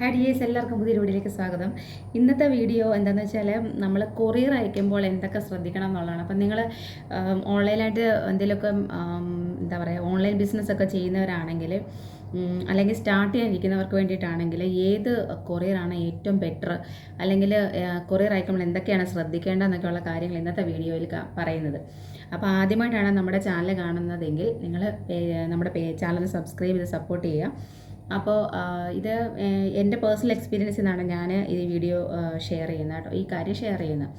Hi dears എല്ലാവർക്കും പുതിയ വീഡിയോയിലേക്ക് സ്വാഗതം. ഇന്നത്തെ വീഡിയോ എന്താണെന്ന് വെച്ചാൽ നമ്മൾ കൊറിയർ അയക്കുമ്പോൾ എന്തൊക്കെ ശ്രദ്ധിക്കണം എന്നുള്ളതാണ്. അപ്പം നിങ്ങൾ ഓൺലൈനായിട്ട് എന്തെങ്കിലുമൊക്കെ എന്താ പറയുക ഓൺലൈൻ ബിസിനസ് ഒക്കെ ചെയ്യുന്നവരാണെങ്കിൽ അല്ലെങ്കിൽ സ്റ്റാർട്ട് ചെയ്യാനിരിക്കുന്നവർക്ക് വേണ്ടിയിട്ടാണെങ്കിൽ ഏത് കൊറിയറാണ് ഏറ്റവും ബെറ്റർ? അല്ലെങ്കിൽ കൊറിയർ അയക്കുമ്പോൾ എന്തൊക്കെയാണ് ശ്രദ്ധിക്കേണ്ടതെന്നൊക്കെയുള്ള കാര്യങ്ങൾ ഇന്നത്തെ വീഡിയോയിൽ പറയുന്നത്. അപ്പോൾ ആദ്യമായിട്ടാണ് നമ്മുടെ ചാനൽ കാണുന്നതെങ്കിൽ നിങ്ങൾ നമ്മുടെ ചാനൽ സബ്സ്ക്രൈബ് ചെയ്ത് സപ്പോർട്ട് ചെയ്യുക. അപ്പോൾ ഇത് എന്റെ പേഴ്സണൽ എക്സ്പീരിയൻസിൽ നിന്നാണ് ഞാൻ ഈ വീഡിയോ ഷെയർ ചെയ്യുന്നത് കേട്ടോ. ഈ കാര്യം ഷെയർ ചെയ്യുന്നത്.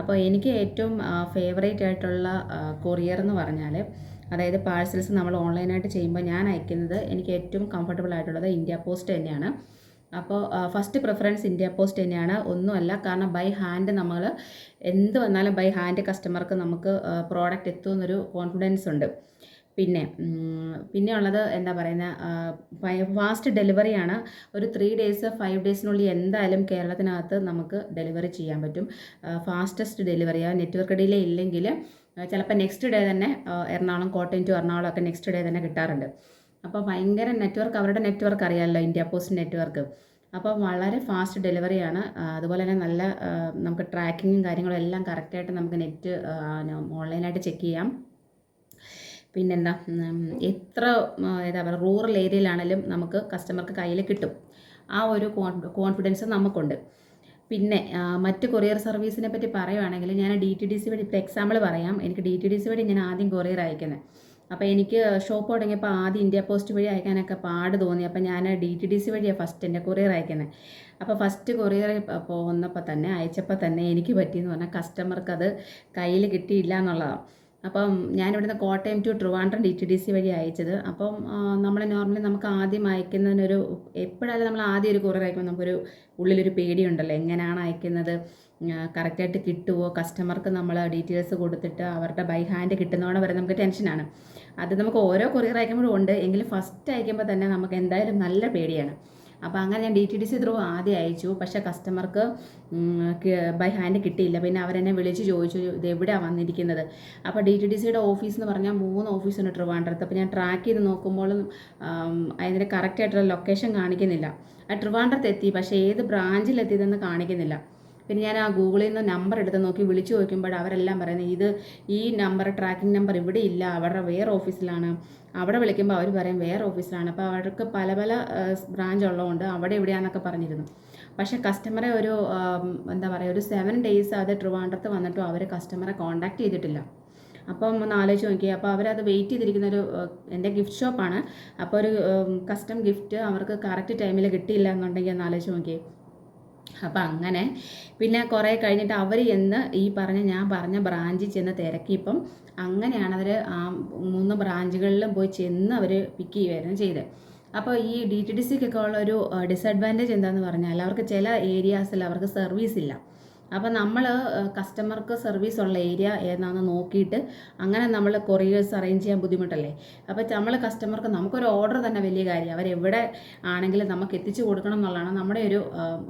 അപ്പോൾ എനിക്ക് ഏറ്റവും ഫേവറേറ്റ് ആയിട്ടുള്ള കൊറിയർ എന്ന് പറഞ്ഞാൽ അതായത് പാഴ്സൽസ് നമ്മൾ ഓൺലൈനായിട്ട് ചെയ്യുമ്പോൾ ഞാൻ അയക്കുന്നത് എനിക്ക് ഏറ്റവും കംഫർട്ടബിൾ ആയിട്ടുള്ളത് ഇന്ത്യ പോസ്റ്റ് തന്നെയാണ്. അപ്പോൾ ഫസ്റ്റ് പ്രിഫറൻസ് ഇന്ത്യ പോസ്റ്റ് തന്നെയാണ്. ഒന്നുമല്ല കാരണം ബൈ ഹാൻഡ് നമ്മൾ എന്ത് വന്നാലും ബൈ ഹാൻഡ് കസ്റ്റമർക്ക് നമുക്ക് പ്രോഡക്റ്റ് എത്തുമെന്നൊരു കോൺഫിഡൻസ് ഉണ്ട്. പിന്നെ പിന്നെ ഉള്ളത് എന്താ പറയുന്ന ഫാസ്റ്റ് ഡെലിവറിയാണ്. ഒരു ത്രീ ഡേയ്സ് ഫൈവ് ഡേയ്സിനുള്ളിൽ എന്തായാലും കേരളത്തിനകത്ത് നമുക്ക് ഡെലിവറി ചെയ്യാൻ പറ്റും. ഫാസ്റ്റസ്റ്റ് ഡെലിവറിയാണ് നെറ്റ്വർക്ക് ഡിലേ ഇല്ലെങ്കിൽ ചിലപ്പോൾ നെക്സ്റ്റ് ഡേ തന്നെ എറണാകുളം കോട്ടയം ടു എറണാകുളം ഒക്കെ നെക്സ്റ്റ് ഡേ തന്നെ കിട്ടാറുണ്ട്. അപ്പോൾ ഭയങ്കര നെറ്റ്വർക്ക് അവരുടെ നെറ്റ്വർക്ക് അറിയാമല്ലോ ഇന്ത്യ പോസ്റ്റ് നെറ്റ്വർക്ക്. അപ്പോൾ വളരെ ഫാസ്റ്റ് ഡെലിവറിയാണ്. അതുപോലെ തന്നെ നല്ല നമുക്ക് ട്രാക്കിങ്ങും കാര്യങ്ങളും എല്ലാം കറക്റ്റായിട്ട് നമുക്ക് നെറ്റ് ഓൺലൈനായിട്ട് ചെക്ക് ചെയ്യാം. പിന്നെന്താ എത്ര ഏതാ പറയുക റൂറൽ ഏരിയയിലാണെങ്കിലും നമുക്ക് കസ്റ്റമർക്ക് കയ്യിൽ കിട്ടും. ആ ഒരു കോൺഫിഡൻസ് നമുക്കുണ്ട്. പിന്നെ മറ്റ് കൊറിയർ സർവീസിനെ പറ്റി പറയുവാണെങ്കിൽ ഞാൻ ഡി ടി ഡി സി വഴി ഇപ്പോൾ എക്സാമ്പിൾ പറയാം. എനിക്ക് ഡി ടി ഡി സി വഴി ഞാൻ ആദ്യം കൊറിയർ അയക്കുന്നത് അപ്പോൾ എനിക്ക് ഷോപ്പ് തുടങ്ങിയപ്പോൾ ആദ്യം ഇന്ത്യ പോസ്റ്റ് വഴി അയക്കാനൊക്കെ പാട് തോന്നി. അപ്പോൾ ഞാൻ ഡി ടി ഡി സി വഴിയാണ് ഫസ്റ്റ് എന്റെ കൊറിയർ അയക്കുന്നത് അപ്പോൾ ഫസ്റ്റ് കൊറിയർ പോകുന്നപ്പോൾ തന്നെ അയച്ചപ്പോൾ തന്നെ എനിക്ക് പറ്റിയെന്ന് പറഞ്ഞാൽ കസ്റ്റമർക്ക് അത് കയ്യിൽ കിട്ടിയില്ല എന്നുള്ളതാണ്. അപ്പം ഞാനിവിടുന്ന് Kottayam to Trivandrum D T D C വഴി അയച്ചത്. അപ്പം നമ്മൾ നോർമലി നമുക്ക് ആദ്യം അയക്കുന്നതിനൊരു എപ്പോഴായാലും നമ്മൾ ആദ്യം ഒരു കുറേ അയക്കുമ്പോൾ നമുക്കൊരു ഉള്ളിലൊരു പേടിയുണ്ടല്ലോ. എങ്ങനെയാണ് അയക്കുന്നത്? കറക്റ്റായിട്ട് കിട്ടുമോ കസ്റ്റമർക്ക് നമ്മൾ ഡീറ്റെയിൽസ് കൊടുത്തിട്ട് അവരുടെ ബൈ ഹാൻഡ് കിട്ടുന്നതോടെ വരെ നമുക്ക് ടെൻഷനാണ് അത് നമുക്ക് ഓരോ കൊറിയർ അയക്കുമ്പോഴും ഉണ്ട്. എങ്കിലും ഫസ്റ്റ് അയക്കുമ്പോൾ തന്നെ നമുക്ക് എന്തായാലും നല്ല പേടിയാണ്. അപ്പോൾ അങ്ങനെ ഞാൻ D T D C through ആദ്യം അയച്ചു. പക്ഷേ കസ്റ്റമർക്ക് ബൈ ഹാൻഡ് കിട്ടിയില്ല. പിന്നെ അവരെന്നെ വിളിച്ച് ചോദിച്ചു ഇത് എവിടെയാണ് വന്നിരിക്കുന്നത്? അപ്പോൾ ഡി ടി ഡി സിയുടെ ഓഫീസ് എന്ന് പറഞ്ഞാൽ മൂന്ന് ഓഫീസുണ്ട് ട്രിവാൻഡ്രത്ത്. അപ്പോൾ ഞാൻ ട്രാക്ക് ചെയ്ത് നോക്കുമ്പോഴും അതിന്റെ കറക്റ്റായിട്ടുള്ള ലൊക്കേഷൻ കാണിക്കുന്നില്ല. ആ ട്രിവാൻഡ്രത്ത് എത്തി. പക്ഷേ ഏത് ബ്രാഞ്ചിലെത്തിയതെന്ന് കാണിക്കുന്നില്ല. പിന്നെ ഞാൻ ആ ഗൂഗിളിൽ നിന്ന് നമ്പർ എടുത്ത് നോക്കി വിളിച്ചു നോക്കുമ്പോൾ അവരെല്ലാം പറയുന്നത് ഇത് ഈ നമ്പർ ട്രാക്കിംഗ് നമ്പർ ഇവിടെ ഇല്ല അവരുടെ വേറെ ഓഫീസിലാണ് അവിടെ വിളിക്കുമ്പോൾ അവർ പറയും വേറെ ഓഫീസിലാണ് അപ്പോൾ അവർക്ക് പല പല ബ്രാഞ്ച് ഉള്ളതുകൊണ്ട് അവിടെ എവിടെയാണെന്നൊക്കെ പറഞ്ഞിരുന്നു. പക്ഷേ കസ്റ്റമറെ ഒരു എന്താ പറയുക ഒരു സെവൻ ഡേയ്സ് അത് ട്രിവാൻഡ്രത്ത് വന്നിട്ടും അവർ കസ്റ്റമറെ കോൺടാക്റ്റ് ചെയ്തിട്ടില്ല. അപ്പം ഒന്ന് ആലോചിച്ച് നോക്കി അപ്പോൾ അവരത് വെയിറ്റ് ചെയ്തിരിക്കുന്ന ഒരു എന്റെ ഗിഫ്റ്റ് ഷോപ്പാണ് അപ്പോൾ ഒരു കസ്റ്റം ഗിഫ്റ്റ് അവർക്ക് കറക്റ്റ് ടൈമിൽ കിട്ടിയില്ല എന്നുണ്ടെങ്കിൽ ഒന്ന് ആലോചിച്ച് നോക്കിയേ. അപ്പം അങ്ങനെ പിന്നെ കുറേ കഴിഞ്ഞിട്ട് അവർ ചെന്ന് ഈ പറഞ്ഞ ഞാൻ പറഞ്ഞ ബ്രാഞ്ചിൽ ചെന്ന് തിരക്കിയപ്പം അങ്ങനെയാണ് അവർ ആ മൂന്ന് ബ്രാഞ്ചുകളിലും പോയി ചെന്ന് അവർ പിക്ക് ചെയ്യുമായിരുന്നു ചെയ്തത് അപ്പോൾ ഈ ഡി ടി ഡി സിക്കൊക്കെ ഉള്ള ഒരു ഡിസഡ്വാന്റേജ് എന്താണെന്ന് പറഞ്ഞാൽ അവർക്ക് ചില ഏരിയാസിൽ അവർക്ക് സർവീസ് ഇല്ല. അപ്പോൾ നമ്മൾ കസ്റ്റമർക്ക് സർവീസ് ഉള്ള ഏരിയ ഏതാണെന്ന് നോക്കിയിട്ട് അങ്ങനെ നമ്മൾ കൊറിയേഴ്സ് അറേഞ്ച് ചെയ്യാൻ ബുദ്ധിമുട്ടല്ലേ? അപ്പോൾ നമ്മൾ കസ്റ്റമർക്ക് നമുക്കൊരു ഓർഡർ തന്നെ വലിയ കാര്യം. അവരെവിടെ ആണെങ്കിലും നമുക്ക് എത്തിച്ചു കൊടുക്കണം എന്നുള്ളതാണ് നമ്മുടെ ഒരു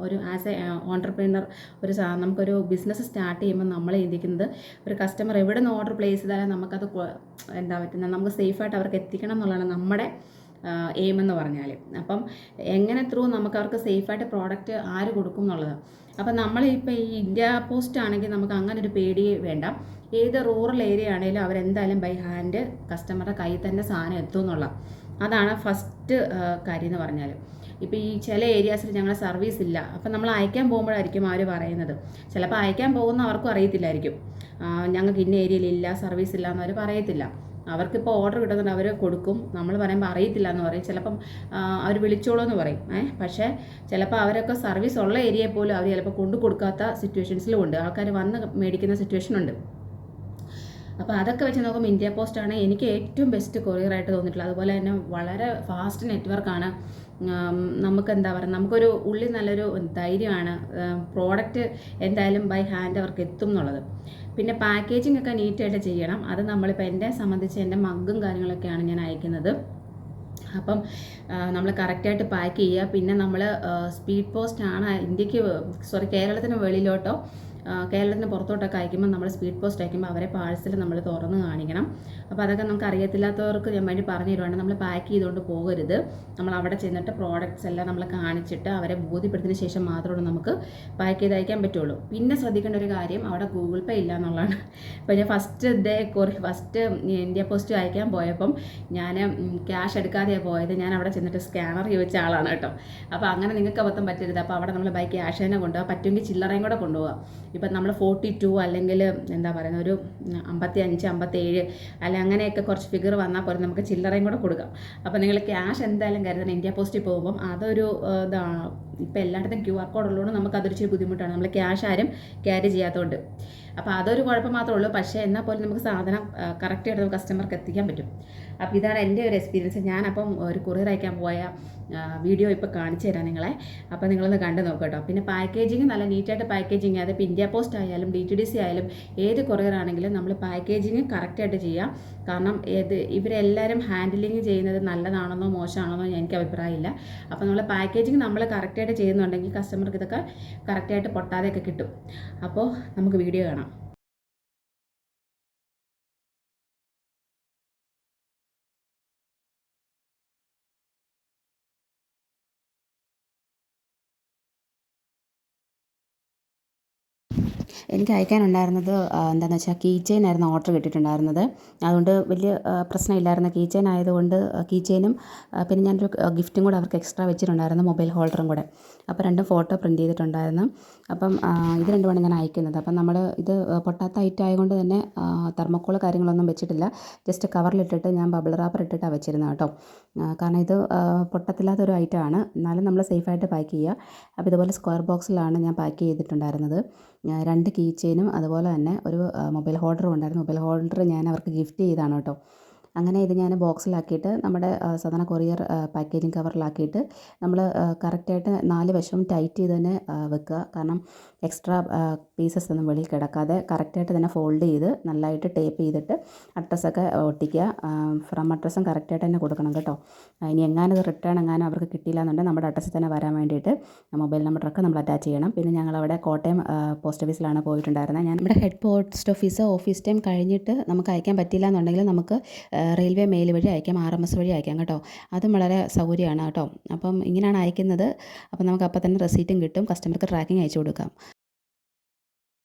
ഒരു ആസ് എ ഓണ്ടർപ്രീനർ ഒരു നമുക്കൊരു ബിസിനസ് സ്റ്റാർട്ട് ചെയ്യുമ്പോൾ നമ്മൾ ചിന്തിക്കുന്നത് ഒരു കസ്റ്റമർ എവിടെ നിന്ന് ഓർഡർ പ്ലേസ് ചെയ്താലും നമുക്കത് എന്താ പറ്റുന്നത്? നമുക്ക് സേഫായിട്ട് അവർക്ക് എത്തിക്കണം എന്നുള്ളതാണ് നമ്മുടെ എയിം എന്ന് പറഞ്ഞാൽ അപ്പം എങ്ങനെ ത്രൂ നമുക്ക് അവർക്ക് സേഫായിട്ട് പ്രോഡക്റ്റ് ആര് കൊടുക്കും എന്നുള്ളത്. അപ്പം നമ്മളിപ്പോൾ ഈ ഇന്ത്യ പോസ്റ്റ് ആണെങ്കിൽ നമുക്ക് അങ്ങനെ ഒരു പേടി വേണ്ട. ഏത് റൂറൽ ഏരിയ ആണെങ്കിലും അവരെന്തായാലും ബൈ ഹാൻഡ് കസ്റ്റമറുടെ കയ്യിൽ തന്നെ സാധനം എത്തും എന്നുള്ള. അതാണ് ഫസ്റ്റ് കാര്യം എന്ന് പറഞ്ഞാൽ ഇപ്പോൾ ഈ ചില ഏരിയാസിൽ ഞങ്ങളുടെ സർവീസ് ഇല്ല. അപ്പം നമ്മൾ അയക്കാൻ പോകുമ്പോഴായിരിക്കും അവർ പറയുന്നത്. ചിലപ്പോൾ അയക്കാൻ പോകുന്ന അവർക്കും അറിയത്തില്ലായിരിക്കും. ഞങ്ങൾക്ക് ഇന്ന ഏരിയയിൽ ഇല്ല സർവീസ് ഇല്ല എന്നവർ പറയത്തില്ല. അവർക്കിപ്പോൾ ഓർഡർ കിട്ടുന്നുണ്ട് അവർ കൊടുക്കും. നമ്മൾ പറയുമ്പോൾ അറിയത്തില്ല എന്ന് പറയും. ചിലപ്പം അവർ വിളിച്ചോളൂ എന്ന് പറയും. ഏഹ് പക്ഷേ ചിലപ്പോൾ അവരൊക്കെ സർവീസ് ഉള്ള ഏരിയയിൽ പോലും അവർ ചിലപ്പോൾ കൊണ്ടു കൊടുക്കാത്ത സിറ്റുവേഷൻസിലും ഉണ്ട്. ആൾക്കാർ വന്ന് മേടിക്കുന്ന സിറ്റുവേഷൻ ഉണ്ട്. അപ്പോൾ അതൊക്കെ വെച്ച് നോക്കുമ്പോൾ ഇന്ത്യ പോസ്റ്റാണ് എനിക്ക് ഏറ്റവും ബെസ്റ്റ് കൊറിയറായിട്ട് തോന്നിയിട്ടുള്ളത്. അതുപോലെ തന്നെ വളരെ ഫാസ്റ്റ് നെറ്റ്വർക്കാണ് നമുക്ക് എന്താ പറയുക നമുക്കൊരു ഉള്ളിൽ നല്ലൊരു ധൈര്യമാണ് പ്രോഡക്റ്റ് എന്തായാലും ബൈ ഹാൻഡ് അവർക്ക് എത്തും എന്നുള്ളത്. പിന്നെ പാക്കേജിംഗ് ഒക്കെ നീറ്റായിട്ട് ചെയ്യണം. അത് നമ്മളിപ്പോൾ എന്നെ സംബന്ധിച്ച് എന്റെ മഗ്ഗും കാര്യങ്ങളൊക്കെയാണ് ഞാൻ അയക്കുന്നത്. അപ്പം നമ്മൾ കറക്റ്റായിട്ട് പാക്ക് ചെയ്യുക. പിന്നെ നമ്മൾ സ്പീഡ് പോസ്റ്റ് ആണ് ഇന്ത്യയ്ക്ക് സോറി കേരളത്തിന് വെളിയിലോട്ടോ കേരളത്തിന് പുറത്തോട്ടൊക്കെ അയക്കുമ്പോൾ നമ്മൾ സ്പീഡ് പോസ്റ്റ് അയക്കുമ്പോൾ അവരെ പാഴ്സൽ നമ്മൾ തുറന്ന് കാണിക്കണം. അപ്പോൾ അതൊക്കെ നമുക്ക് അറിയത്തില്ലാത്തവർക്ക് ഞാൻ വേണ്ടി പറഞ്ഞു തരുവാണ്. നമ്മൾ പാക്ക് ചെയ്തുകൊണ്ട് പോകരുത്. നമ്മൾ അവിടെ ചെന്നിട്ട് പ്രോഡക്റ്റ്സ് എല്ലാം നമ്മൾ കാണിച്ചിട്ട് അവരെ ബോധ്യപ്പെടുത്തിന് ശേഷം മാത്രമേ നമുക്ക് പാക്ക് ചെയ്ത് അയക്കാൻ പറ്റുള്ളൂ. പിന്നെ ശ്രദ്ധിക്കേണ്ട ഒരു കാര്യം അവിടെ ഗൂഗിൾ പേ ഇല്ല എന്നുള്ളതാണ്. അപ്പോൾ ഞാൻ ഫസ്റ്റ് ഡേ കുറേ ഫസ്റ്റ് ഇന്ത്യ പോസ്റ്റ് അയക്കാൻ പോയപ്പം ഞാൻ ക്യാഷ് എടുക്കാതെയാണ് പോയത്. ഞാൻ അവിടെ ചെന്നിട്ട് സ്കാനർ ചോദിച്ച ആളാണ് കേട്ടോ. അപ്പോൾ അങ്ങനെ നിങ്ങൾക്ക് അബദ്ധം പറ്റരുത്. അപ്പോൾ അവിടെ നമ്മൾ ബൈ ക്യാഷ് തന്നെ കൊണ്ടുപോകാം പറ്റുമെങ്കിൽ ചില്ലറയും കൂടെ കൊണ്ടുപോകാം ഇപ്പം നമ്മൾ ഫോർട്ടി ടു അല്ലെങ്കിൽ എന്താ പറയുന്നത് ഒരു അമ്പത്തി അഞ്ച് അമ്പത്തേഴ് അല്ല അങ്ങനെയൊക്കെ കുറച്ച് ഫിഗർ വന്നാൽ പോലും നമുക്ക് ചില്ലറയും കൂടെ കൊടുക്കാം. അപ്പോൾ നിങ്ങൾ ക്യാഷ് എന്തായാലും കരുതണം. ഇന്ത്യ പോസ്റ്റിൽ പോകുമ്പം അതൊരു ഇതാണ് ഇപ്പം എല്ലായിടത്തും ക്യു ആർ കോഡ് ഉള്ളതുകൊണ്ട് നമുക്ക് അതൊരിച്ചിരി ബുദ്ധിമുട്ടാണ്. നമ്മൾ ക്യാഷ് ആരും ക്യാരി ചെയ്യാത്തതുകൊണ്ട്. അപ്പോൾ അതൊരു കുഴപ്പം മാത്രമേ ഉള്ളൂ. പക്ഷേ എന്നാൽ പോലും നമുക്ക് സാധനം കറക്റ്റായിട്ട് നമുക്ക് കസ്റ്റമർക്ക് എത്തിക്കാൻ പറ്റും. അപ്പോൾ ഇതാണ് എന്റെ ഒരു എക്സ്പീരിയൻസ് ഞാനപ്പം ഒരു കൊറിയർ അയക്കാൻ പോയ വീഡിയോ ഇപ്പോൾ കാണിച്ചു തരാം നിങ്ങളെ. അപ്പോൾ നിങ്ങളൊന്ന് കണ്ടു നോക്കുക കേട്ടോ. പിന്നെ പാക്കേജിങ് നല്ല നീറ്റായിട്ട് പാക്കേജിങ് അതിപ്പോൾ ഇന്ത്യ പോസ്റ്റ് ആയാലും ഡി ടി ഡി സി ആയാലും ഏത് കൊറിയർ ആണെങ്കിലും നമ്മൾ പാക്കേജിങ് കറക്റ്റായിട്ട് ചെയ്യാം. കാരണം ഏത് ഇവരെല്ലാവരും ഹാൻഡിലിങ് ചെയ്യുന്നത് നല്ലതാണെന്നോ മോശമാണെന്നോ എനിക്ക് അഭിപ്രായമില്ല. അപ്പോൾ നമ്മൾ പാക്കേജിങ് നമ്മൾ കറക്റ്റായിട്ട് ചെയ്യുന്നുണ്ടെങ്കിൽ കസ്റ്റമർക്ക് ഇതൊക്കെ കറക്റ്റായിട്ട് പൊട്ടാതെയൊക്കെ കിട്ടും. അപ്പോൾ നമുക്ക് വീഡിയോ കാണാം. എനിക്ക് അയക്കാനുണ്ടായിരുന്നത് എന്താണെന്ന് വെച്ചാൽ കീ ചെയിൻ ആയിരുന്നു ഓർഡർ കിട്ടിയിട്ടുണ്ടായിരുന്നത്. അതുകൊണ്ട് വലിയ പ്രശ്നമില്ലായിരുന്നു. കീ ചെയിൻ ആയതുകൊണ്ട് കീ ചെയിനും പിന്നെ ഞാനൊരു ഗിഫ്റ്റും കൂടെ അവർക്ക് എക്സ്ട്രാ വെച്ചിട്ടുണ്ടായിരുന്നു മൊബൈൽ ഹോൾഡറും കൂടെ. അപ്പോൾ രണ്ടും ഫോട്ടോ പ്രിന്റ് ചെയ്തിട്ടുണ്ടായിരുന്നു. അപ്പം ഇത് രണ്ടുമാണ് ഞാൻ അയക്കുന്നത്. അപ്പം നമ്മൾ ഇത് പൊട്ടാത്ത ഐറ്റം ആയതുകൊണ്ട് തന്നെ തെർമോക്കോൾ കാര്യങ്ങളൊന്നും വെച്ചിട്ടില്ല. ജസ്റ്റ് കവറിലിട്ടിട്ട് ഞാൻ ബബിൾ റാപ്പർ ഇട്ടിട്ടാണ് വെച്ചിരുന്നത് കേട്ടോ. കാരണം ഇത് പൊട്ടത്തില്ലാത്തൊരു ഐറ്റം ആണ് എന്നാലും നമ്മൾ സേഫായിട്ട് പാക്ക് ചെയ്യുക. അപ്പോൾ ഇതുപോലെ സ്ക്വയർ ബോക്സിലാണ് ഞാൻ പാക്ക് ചെയ്തിട്ടുണ്ടായിരുന്നത്. രണ്ട് കീ ചെയിനും അതുപോലെ തന്നെ ഒരു മൊബൈൽ ഹോൾഡറും ഉണ്ടായിരുന്നു. മൊബൈൽ ഹോൾഡർ ഞാൻ അവർക്ക് ഗിഫ്റ്റ് ചെയ്താണ് കേട്ടോ. അങ്ങനെ ഇത് ഞാൻ ബോക്സിലാക്കിയിട്ട് നമ്മുടെ സാധാരണ കൊറിയർ പാക്കേജിങ് കവറിലാക്കിയിട്ട് നമ്മൾ കറക്റ്റായിട്ട് നാല് വശവും ടൈറ്റ് ചെയ്ത് തന്നെ വെക്കുക. കാരണം എക്സ്ട്രാ പീസസ് ഒന്നും വെളിയിൽ കിടക്കാതെ കറക്റ്റായിട്ട് തന്നെ ഫോൾഡ് ചെയ്ത് നല്ലതായിട്ട് ടേപ്പ് ചെയ്തിട്ട് അഡ്രസ്സൊക്കെ ഒട്ടിക്കുക. ഫ്രം അഡ്രസ്സും കറക്റ്റായിട്ട് തന്നെ കൊടുക്കണം കേട്ടോ. ഇനി എങ്ങാനും റിട്ടേൺ എങ്ങാനും അവർക്ക് കിട്ടിയില്ല എന്നുണ്ടെങ്കിൽ നമ്മുടെ അഡ്രസ്സിൽ തന്നെ വരാൻ വേണ്ടിയിട്ട് മൊബൈൽ നമ്പറൊക്കെ നമ്മൾ അറ്റാച്ച് ചെയ്യണം. പിന്നെ ഞങ്ങളവിടെ കോട്ടയം പോസ്റ്റ് ഓഫീസിലാണ് പോയിട്ടുണ്ടായിരുന്നത്. ഞാൻ നമ്മുടെ head post office office time കഴിഞ്ഞിട്ട് നമുക്ക് അയക്കാൻ പറ്റില്ല എന്നുണ്ടെങ്കിൽ നമുക്ക് റെയിൽവേ മെയിൽ വഴി അയക്കാം ആർ എം എസ് വഴി അയക്കാം കേട്ടോ. അതും വളരെ സൗകര്യമാണ് കേട്ടോ. അപ്പം ഇങ്ങനെയാണ് അയക്കുന്നത്. അപ്പം നമുക്ക് അപ്പം തന്നെ റെസീറ്റും കിട്ടും. കസ്റ്റമർക്ക് ട്രാക്കിംഗ് അയച്ചു കൊടുക്കാം.